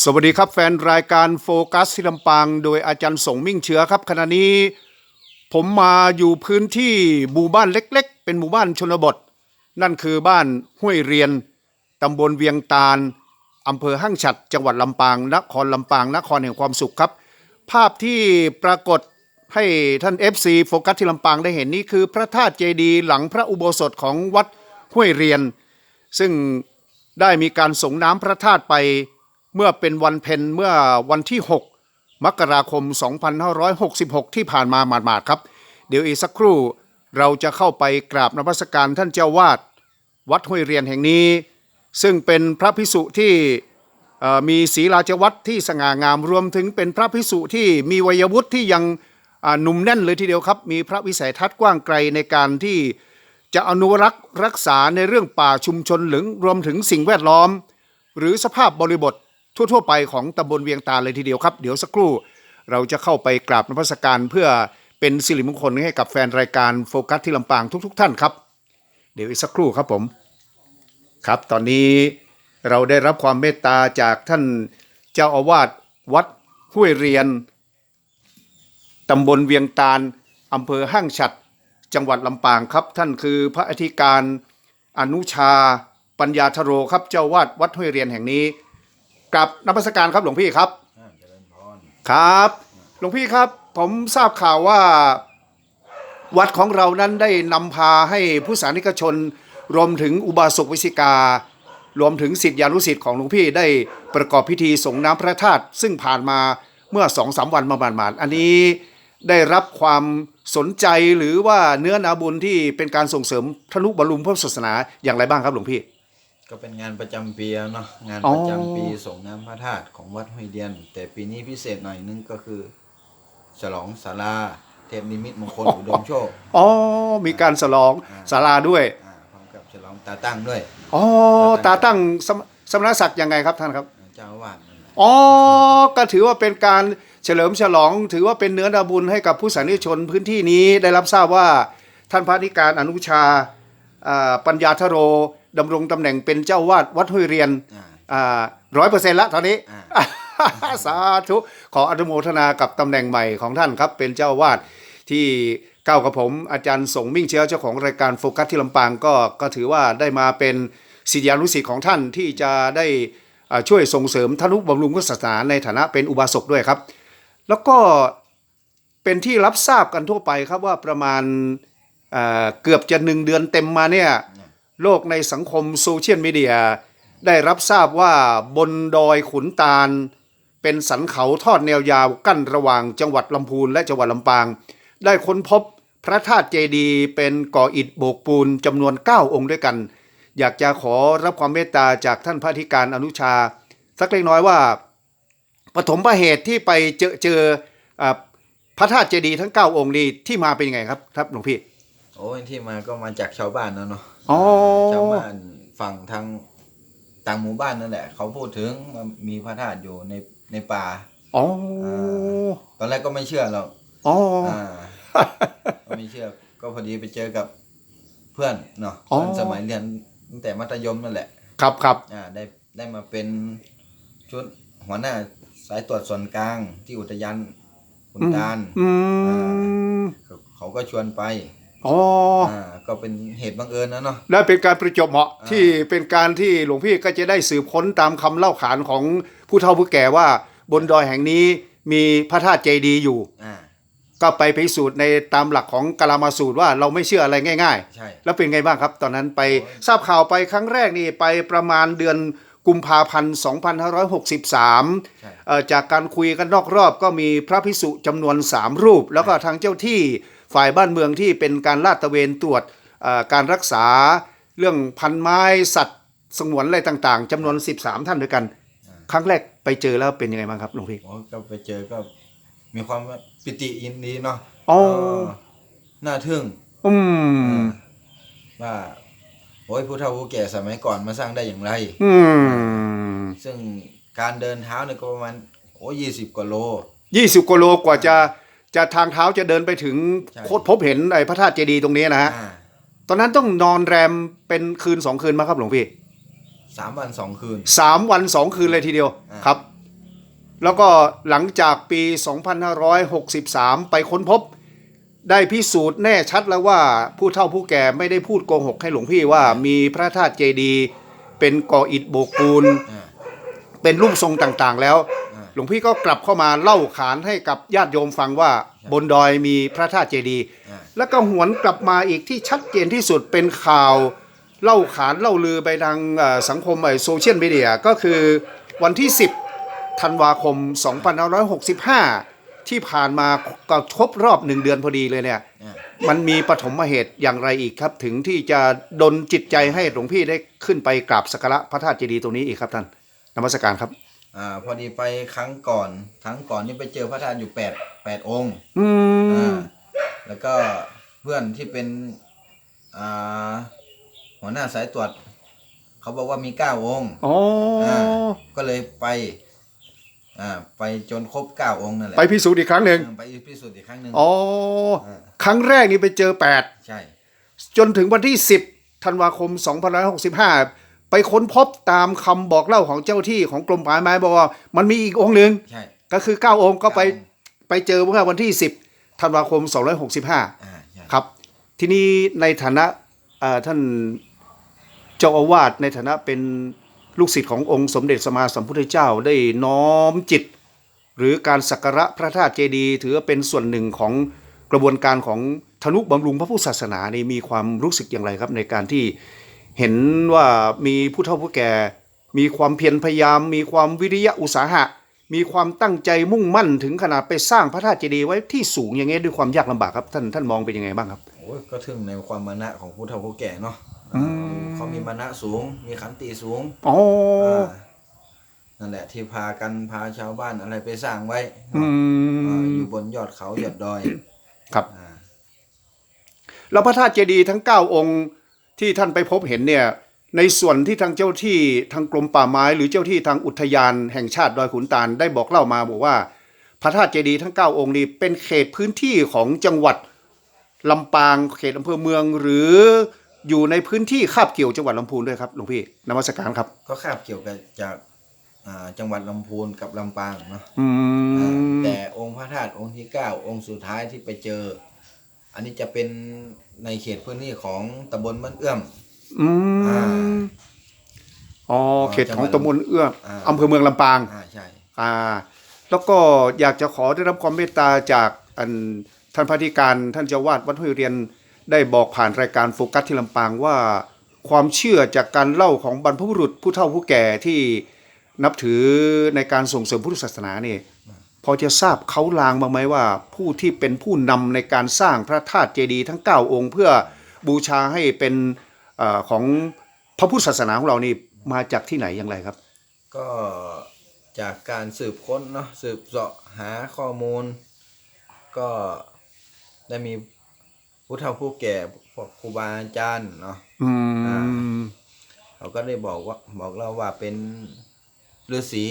สวัสดีครับแฟนรายการโฟกัสที่ลำปางโดยอาจารย์สงมิ่งเชื้อครับ ขณะนี้ ผมมาอยู่พื้นที่หมู่บ้านเล็ก ๆ เป็นหมู่บ้านชนบท นั่นคือบ้านห้วยเรียนตำบลเวียงตาลอำเภอห้างฉัดจังหวัดลำปางนครลำปางนครแห่งความสุขครับ ภาพที่ปรากฏให้ท่าน FC โฟกัสที่ลำปางได้เห็นนี่คือพระธาตุเจดีย์หลังพระอุโบสถของวัดห้วยเรียน ซึ่งได้มีการส่งน้ำพระธาตุไป เมื่อเป็นวันเพ็ญเมื่อวันที่ 6 มกราคม 2566 ที่ผ่านมาหมาดๆครับ เดี๋ยวอีกสักครู่เราจะเข้าไปกราบนมัสการท่านเจ้าวาดวัดห้วยเรียนแห่งนี้ ซึ่งเป็นพระพิสุที่มีศีลาจวัตที่สง่างามรวมถึงเป็นพระพิสุที่มีวัยวุฒิที่ยังหนุ่มแน่นเลยทีเดียวครับ มีพระวิสัยทัศน์กว้างไกลในการที่จะอนุรักษ์รักษาในเรื่องป่าชุมชนหรือรวมถึงสิ่งแวดล้อม หรือสภาพบริบท ทั่วๆไปของตำบลเวียงตาเลยทีเดียวครับ เดี๋ยวสักครู่เราจะเข้าไปกราบนมัสการเพื่อเป็นสิริมงคลให้กับแฟนรายการโฟกัสที่ลำปางทุก ๆ ท่านครับ เดี๋ยวอีกสักครู่ครับผมครับ ตอนนี้เราได้รับความเมตตาจากท่านเจ้าอาวาสวัดห้วยเรียนตำบลเวียงตาลอำเภอห้างฉัด จังหวัดลำปางครับ ท่านคือพระอธิการอนุชาปัญญาธโรครับเจ้าวาดวัดห้วยเรียนแห่งนี้ กับนมัสการครับหลวงพี่ครับอ่าเจริญพรครับ หลวงพี่ครับ ผมทราบข่าวว่าวัดของเรานั้นได้นำพาให้ผู้สานิกชน รวมถึงอุบาสกวิสิกา รวมถึงสิทธิานุสิทธิ์ของหลวงพี่ได้ประกอบพิธีส่งน้ำพระธาตุซึ่งผ่านมาเมื่อสองสามวันมาบานๆอันนี้ได้รับความสนใจหรือว่าเนื้อนาบุญที่เป็นการส่งเสริมทะลุบรรลุพระศาสนาอย่างไรบ้างครับหลวงพี่ ก็เป็นงานประจำปีอะเนาะงานอ๋อ ประจำปีส่งน้ำพระธาตุของวัดห้วยเดียน แต่ปีนี้พิเศษหน่อยนึงก็คือ ฉลองศาลาเทพนิมิตมงคลอุดมโชคอ๋อ มีการสลองศาลาด้วย อ่าพร้อมกับฉลองตาตั้งด้วยอ๋อ ตาตั้งสมสมณศักดิ์ยังไงครับท่านครับ เจ้าอาวาสนั่นแหละอ๋อ ก็ถือว่าเป็นการเฉลิมฉลอง ถือว่าเป็นเนื้อนาบุญให้กับผู้สานิกชนพื้นที่นี้ได้รับทราบว่าท่านพระธิการอนุชาอ่าปัญญาธโร ดำรงตำแหน่งเป็นเจ้าวาดวัดห้วยเรียนอ่าร้อยเปอร์เซ็นต์ละตอนนี้อ่าสาธุขออนุโมทนากับตำแหน่งใหม่ของท่านครับ เป็นเจ้าวาดที่ก้าวกับผมอาจารย์สงมิ่งเชื้อเจ้าของรายการโฟกัสที่ลำปางก็ก็ถือว่าได้มาเป็นศิษยานุศิษย์ของท่านที่จะได้อ่าช่วยส่งเสริมทนุบำรุงพุทธศาสนาในฐานะเป็นอุบาสกด้วยครับ แล้วก็เป็นที่รับทราบกันทั่วไปครับว่าประมาณเอ่อเกือบจะหนึ่งเดือนเต็มมาเนี่ย โลกในสังคมโซเชียลมีเดีย ได้รับทราบว่าบนดอยขุนตาล เป็นสันเขาทอดแนวยาวกั้นระหว่างจังหวัดลำพูนและจังหวัดลำปาง ได้ค้นพบพระธาตุเจดีย์เป็นก่ออิฐโบกปูนจำนวน 9 องค์ด้วยกัน อยากจะขอรับความเมตตาจากท่านพระธิการอนุชา สักเล็กน้อยว่าปฐมประเหตุที่ไปเจอเจออพระธาตุเจดีย์ทั้ง 9 องค์นี้ที่มาเป็นยังไงครับครับหลวงพี่ โอ้ยที่มาก็มาจากชาวบ้านนะเนาะอ๋อ ชาวบ้านฝั่งทางต่างหมู่บ้านนั่นแหละ เขาพูดถึงว่ามีพระธาตุอยู่ในในป่า อ๋อตอนแรกก็ไม่เชื่อหรอกอ๋ออ่าก็ไม่เชื่อ ก็พอดีไปเจอกับเพื่อนเนาะอ๋อตอนสมัยเรียนตั้งแต่มัธยมนั่นแหละ ครับครับอ่าได้ได้มาเป็นชุดหัวหน้าสายตรวจส่วนกลางที่อุทยานขุนตาลอืมเขาเขาก็ชวนไป อ๋ออ่าก็เป็นเหตุบังเอิญนะเนาะ และเป็นการประจวบเหมาะอ่า ที่เป็นการที่หลวงพี่ก็จะได้สืบค้นตามคำเล่าขานของผู้เฒ่าผู้แก่ว่าบนดอยแห่งนี้มีพระธาตุเจดีย์อยู่ อ่าก็ไปพิสูจน์ในตามหลักของกาลามาสูตรว่าเราไม่เชื่ออะไรง่าย ใช่ ๆ แล้วเป็นไงบ้างครับ ตอนนั้นไปโอ้ยทราบข่าวไปครั้งแรกนี่ไปประมาณเดือนกุมภาพันธ์2563ใช่เอ่อจากการคุยกันนอกรอบก็มีพระพิสุจำนวน 3 รูป แล้วก็ทางเจ้าที่ ฝ่ายบ้านเมืองที่เป็นการลาดตระเวนตรวจเอ่อการรักษาเรื่องพันไม้สัตว์สงวนอะไรต่างๆจำนวน 13 ท่านด้วยกัน ครั้งแรกไปเจอแล้วเป็นยังไงบ้างครับหลวงพี่โอ้ก็ไปเจอก็มีความปิติยินดีเนาะอ๋อ เออน่าทึ่งอืมว่าโอ้ยผู้เฒ่าผู้แก่สมัยก่อนมาสร้างได้อย่างไร อืมซึ่งการเดินเท้าเนี่ยก็ประมาณโอ้ยี่สิบกว่าโล ยี่สิบกิโลกว่าจะ จะทางเท้าจะเดินไปถึงใช่ โคตรพบเห็นไอ้พระธาตุเจดีย์ตรงนี้นะฮะ อ่าตอนนั้นต้องนอนแรมเป็นคืนสองคืนมาครับหลวงพี่สามวันสองคืน สามวันสองคืนเลยทีเดียวอ่า ครับ แล้วก็หลังจากปี 2563 ไปค้นพบ ได้พิสูจน์แน่ชัดแล้วว่าผู้เฒ่าผู้แก่ไม่ได้พูดโกหกให้หลวงพี่ว่ามีพระธาตุเจดีย์เป็นก่ออิฐโบกปูน อ่าเป็นรูปทรงต่างๆแล้วอ่า หลวงพี่ก็กลับเข้ามาเล่าขานให้กับญาติโยมฟังว่าบนดอยมีพระธาตุเจดีย์อ่า แล้วก็หวนกลับมาอีกที่ชัดเจนที่สุดเป็นข่าว เล่าขานเล่าลือไปทางเอ่อสังคมไอ้โซเชียลมีเดียก็คือวันที่ 10ธันวาคม 2565 ที่ผ่านมาก็ครบรอบหนึ่งเดือนพอดีเลยเนี่ย อ่า มันมีปฐมเหตุอย่างไรอีกครับ ถึงที่จะดลจิตใจให้หลวงพี่ได้ขึ้นไปกราบสักการะพระธาตุเจดีย์ตรงนี้อีกครับท่านนมัสการครับ อ่า พอดีไปครั้งก่อน ครั้งก่อนนี่ไปเจอพระธาตุอยู่แปดแปดองค์อืมอ่าแล้วก็เพื่อนที่เป็นอ่าหัวหน้าสายตรวจ เขาบอกว่ามีเก้าองค์ อ๋อออ่าก็เลยไป อ่า ไปจนครบเก้าองค์นั่นแหละไปพิสูจน์อีกครั้งหนึ่งเออไปพิสูจน์อีกครั้งหนึ่งอ๋ออ่าครั้งแรกนี่ไปเจอใช่8จนถึงวันที่ 10ธันวาคม 2565 ไปค้นพบตามคำบอกเล่าของเจ้าที่ของกรมป่าไม้บอกว่า มันมีอีกองค์หนึ่งใช่ก็คือ9องค์ก็ไปเก้าองค์ไปเจอเมื่อวันที่10ธันวาคม265อ่าใช่ครับ ทีนี้ในฐานะเอ่อท่านเจ้าอาวาสในฐานะเป็นลูกศิษย์ขององค์สมเด็จสมมาสัมพุทธเจ้าได้น้อมจิต หรือการสักการะพระธาตุเจดีย์ถือว่าเป็นส่วนหนึ่งของกระบวนการของธนุบำรุงพระพุทธศาสนานี่มีความรู้สึกอย่างไรครับในการที่ เห็นว่ามีผู้เฒ่าผู้แก่ มีความเพียรพยายาม มีความวิริยะอุตสาหะ มีความตั้งใจมุ่งมั่นถึงขนาดไปสร้างพระธาตุเจดีย์ไว้ที่สูงอย่างนี้ด้วยความยากลำบากครับท่านท่านมองเป็นยังไงบ้างครับโอ้ยก็ถึงในความมานะของผู้เฒ่าผู้แก่เนาะอืมเขามีมานะสูง มีขันติสูงอ๋อานั่นแหละที่พากันพาชาวบ้านอะไรไปสร้างไว้อืเนาะอ่ามอยู่บนยอดเขายอดดอยครับอ่าแล้วพระธาตุเจดีย์ทั้ง9องค์ ที่ท่านไปพบเห็นเนี่ยในส่วนที่ทางเจ้าที่ทางกรมป่าไม้ หรือเจ้าที่ทางอุทยานแห่งชาติดอยขุนตาลได้บอกเล่ามาบอกว่า พระธาตุเจดีย์ทั้ง 9 องค์นี้เป็นเขตพื้นที่ของจังหวัดลำปางเขตอำเภอเมืองหรืออยู่ในพื้นที่คาบเกี่ยวจังหวัดลำพูนด้วยครับหลวงพี่นมัสการครับ ก็คาบเกี่ยวกับจากอ่าจังหวัดลำพูนกับลำปางเนาะอือ่ามแต่องค์พระธาตุองค์ที่เก้าองค์สุดท้ายที่ไปเจอ อันนี้จะเป็นในเขตพื้นที่ของตำบลบ้านเอื้อม อือ่ามอ๋อเขตของตำบลเอื้ออ่า อำเภอเมืองลำปาง อ่าใช่ อ่า แล้วก็อยากจะขอได้รับความเมตตาจากอันท่านพระธิการท่านเจ้าวาดวัดห้วยเรียนได้บอกผ่านรายการโฟกัสที่ลำปางว่า ความเชื่อจากการเล่าของบรรพบุรุษผู้เฒ่าผู้แก่ที่นับถือในการส่งเสริมพุทธศาสนาเนี่ย พอจะทราบเขาลางบ้างไหมว่า ผู้ที่เป็นผู้นำในการสร้างพระธาตุเจดีย์ทั้ง 9 องค์ เพื่อบูชาให้เป็นเออของพระพุทธศาสนาของเรานี่มาจากที่ไหนอย่างไรครับ ก็จากการสืบค้นเนาะสืบเสาะหาข้อมูล ก็ได้มีผู้เฒ่าผู้แก่พวกครูบาอาจารย์เนาะอือ่ามเขาก็ได้บอกว่าบอกเราว่าเป็นฤาษี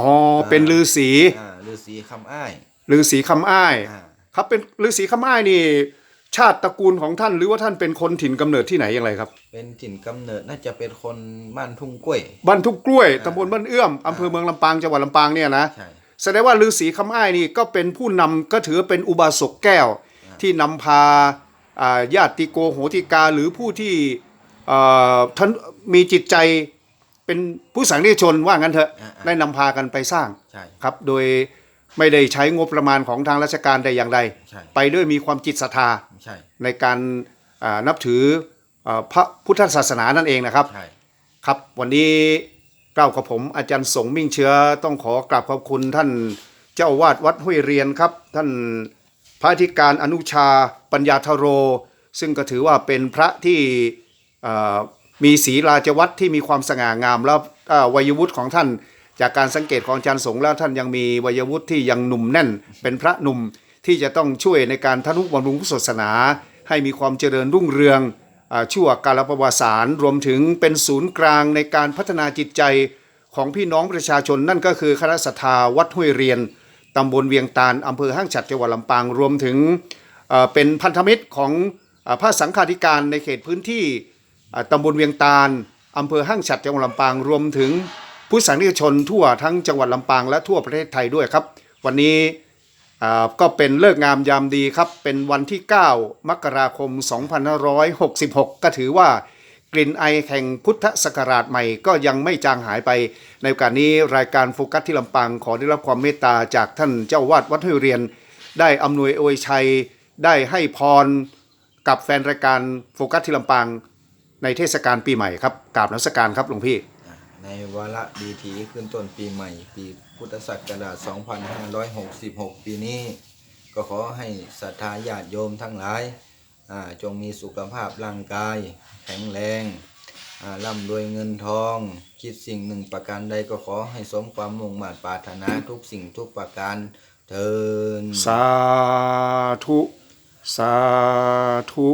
อ๋อเป็นฤาษีอ่าฤาษีคำอ้ายฤาษีคำอ้าย อ่าครับเป็นฤาษีคำอ้ายนี่ ชาติตระกูลของท่านหรือว่าท่านเป็นคนถิ่นกำเนิดที่ไหนอย่างไรครับ เป็นถิ่นกำเนิดน่าจะเป็นคนบ้านทุ่งกล้วย บ้านทุกกล้วยอ่าตำบลบ้านเอื้อมอำเภอเมืองลำปางจังหวัดลำปางเนี่ยนะ ใช่ แสดงว่าฤาษีคำอ้ายนี่ก็เป็นผู้นำก็ถือเป็นอุบาสกแก้ว ที่นำพาอ่าญาติโกโหติกาหรือผู้ที่เอ่อท่านมีจิตใจ เป็นผู้สังเนชนว่างั้นเถอะอ่าได้นำพากันไปสร้างใช่ ครับ โดยไม่ได้ใช้งบประมาณของทางราชการใดอย่างใด ใช่ ไปด้วยมีความจิตศรัทธาใช่ ในการอ่านับถืออ่าพระพุทธศาสนานั่นเองนะครับ ใช่ ครับ วันนี้เกล่าวกับผมอาจารย์สงมิ่งเชื้อต้องขอกราบขอบคุณท่านเจ้าอาวาดวัดห้วยเรียนครับ ท่านพระอธิการอนุชาปัญญาธโร ซึ่งก็ถือว่าเป็นพระที่อ่า มีศีลาจวัตรที่มีความสง่างามแล้ววัยวุฒิของท่าน จากการสังเกตของอาจารย์สงแล้วท่านยังมีวัยวุฒิที่ยังหนุ่มแน่น เป็นพระหนุ่มที่จะต้องช่วยในการทนุบำรุงพุทธศาสนา ให้มีความเจริญรุ่งเรืองอชั่วกาลประวัติศาสตร์รวมถึงเป็นศูนย์กลางในการพัฒนาจิตใจของพี่น้องประชาชนนั่นก็คือคณะสัทธาวัดห้วยเรียนตำบลเวียงตาลอำเภอห้างฉัดจังหวัดลำปางรวมถึงเป็นพันธมิตรของอพระสังฆาธิการในเขตพื้นที่ ตำบลเวียงตาลอำเภอห้างฉัดจังหวัดลำปางรวมถึงพุทธศาสนิกชนทั่วทั้งจังหวัดลำปางและทั่วประเทศไทยด้วยครับ วันนี้ก็เป็นเลิกงามยามดีครับ เป็นวันที่ 9 มกราคม 2566 ก็ถือว่ากลิ่นไอแห่งพุทธศักราชใหม่ก็ยังไม่จางหายไป ในโอกาสนี้รายการโฟกัสที่ลำปางขอได้รับความเมตตาจากท่านเจ้าวาดวัดห้วยเรียน ได้อำนวยอวยชัย ได้ให้พรกับแฟนรายการโฟกัสที่ลำปาง ในเทศกาลปีใหม่ครับกราบนมัสการครับหลวงพี่ ในวาระดีทีขึ้นต้นปีใหม่ ปีพุทธศักราช 2566 ปีนี้ ก็ขอให้ศรัทธาญาติโยมทั้งหลายอ่าจงมีสุขภาพร่างกาย แข็งแรงอ่าร่ำรวยเงินทอง คิดสิ่งหนึ่งประการใดก็ขอให้สมความมุ่งมั่นปรารถนาทุกสิ่งทุกประการเทินสาธุ สาธุ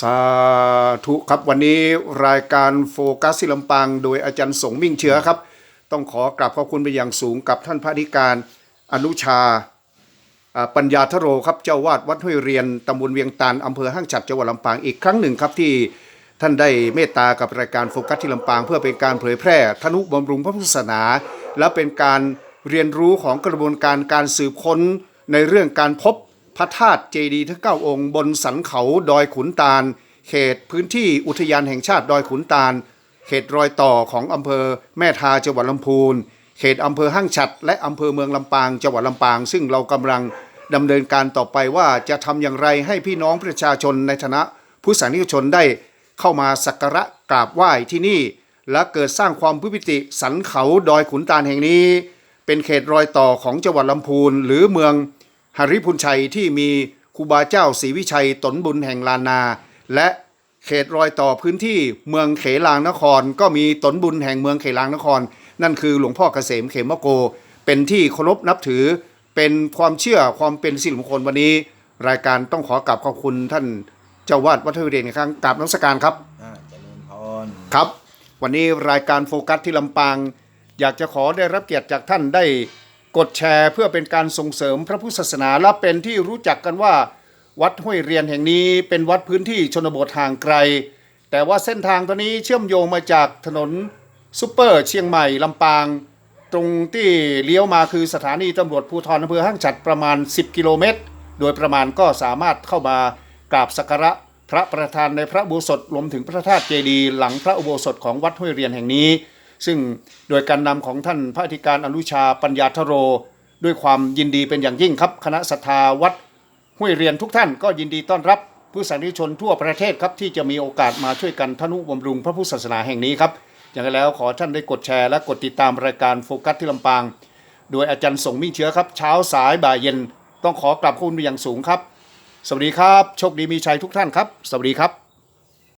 สาธุครับวันนี้รายการโฟกัสที่ลำปางโดยอาจารย์สงมิ่งเชื้อครับ ต้องขอกราบขอบคุณไปนอย่างสูงกับท่านพระอธิการอนุชาปัญญาทโรครับเจ้าวาดวัดห้วยเรียนตำบลเวียงตาลอำเภอห้างฉัดจังหวัดลำปางอีกครั้งหนึ่งครับที่ท่านได้เมตตากับรายการโฟกัสที่ลำปาง เพื่อเป็นการเผยแพร่ทนุบำรุงพระพุทธศาสนา และเป็นการเรียนรู้ของกระบวนการการสืบค้นในเรื่องการพบ พระธาตุเจดีย์ทั้งเก้าองค์ บนสันเขาดอยขุนตาล เขตพื้นที่อุทยานแห่งชาติดอยขุนตาล เขตรอยต่อของอำเภอแม่ทาจังหวัดลำพูน เขตอำเภอห้างฉัด และอำเภอเมืองลำปางจังหวัดลำปาง ซึ่งเรากำลังดำเนินการต่อไปว่าจะทำอย่างไรให้พี่น้องประชาชนในฐานะผู้สานิกชนได้เข้ามาสักการะกราบไหว้ที่นี่ และเกิดสร้างความพิพิติสันเขาดอยขุนตาลแห่งนี้ เป็นเขตรอยต่อของจังหวัดลำพูนหรือเมือง หริพุนชัยที่มีครูบาเจ้าศรีวิชัยตนบุญแห่งลานนา และเขตรอยต่อพื้นที่เมืองเขลางนคร ก็มีตนบุญแห่งเมืองเขลางนคร นั่นคือหลวงพ่อเกษมเขมโก เป็นที่เคารพนับถือเป็นความเชื่อความเป็นสิริมงคลวันนี้ รายการต้องขอกราบขอบคุณท่านเจ้าวาดวัดเทวเดชอีกครั้งกราบนมัสการครับอ่าเจริญพรครับ วันนี้รายการโฟกัสที่ลำปาง อยากจะขอได้รับเกียรติจากท่านได้ กดแชร์เพื่อเป็นการส่งเสริมพระพุทธศาสนาและเป็นที่รู้จักกันว่า วัดห้วยเรียนแห่งนี้เป็นวัดพื้นที่ชนบทห่างไกล แต่ว่าเส้นทางตัวนี้เชื่อมโยงมาจากถนนซุปเปอร์เชียงใหม่ลำปาง ตรงที่เลี้ยวมาคือสถานีตำรวจภูธรอำเภอห้างฉัดประมาณ 10 กิโลเมตร โดยประมาณก็สามารถเข้ามากราบสักการะพระประธานในพระอุโบสถรวมถึงพระธาตุเจดีย์หลังพระอุโบสถของวัดห้วยเรียนแห่งนี้ ซึ่งโดยการนำของท่านพระอธิการอนุชาปัญญาทโร ด้วยความยินดีเป็นอย่างยิ่งครับ คณะศรัทธาวัดห้วยเรียนทุกท่านก็ยินดีต้อนรับผู้สาธารนิชนทั่วประเทศครับที่จะมีโอกาสมาช่วยกันทนุบำรุงพระพุทธศาสนาแห่งนี้ครับ อย่างไรแล้วขอท่านได้กดแชร์และกดติดตามรายการโฟกัสที่ลำปาง โดยอาจารย์ส่งมิ่งเชื้อครับ เช้าสายบ่ายเย็นต้องขอกราบคุณเป็นอย่างสูงครับ สวัสดีครับ โชคดีมีชัยทุกท่านครับ สวัสดีครับ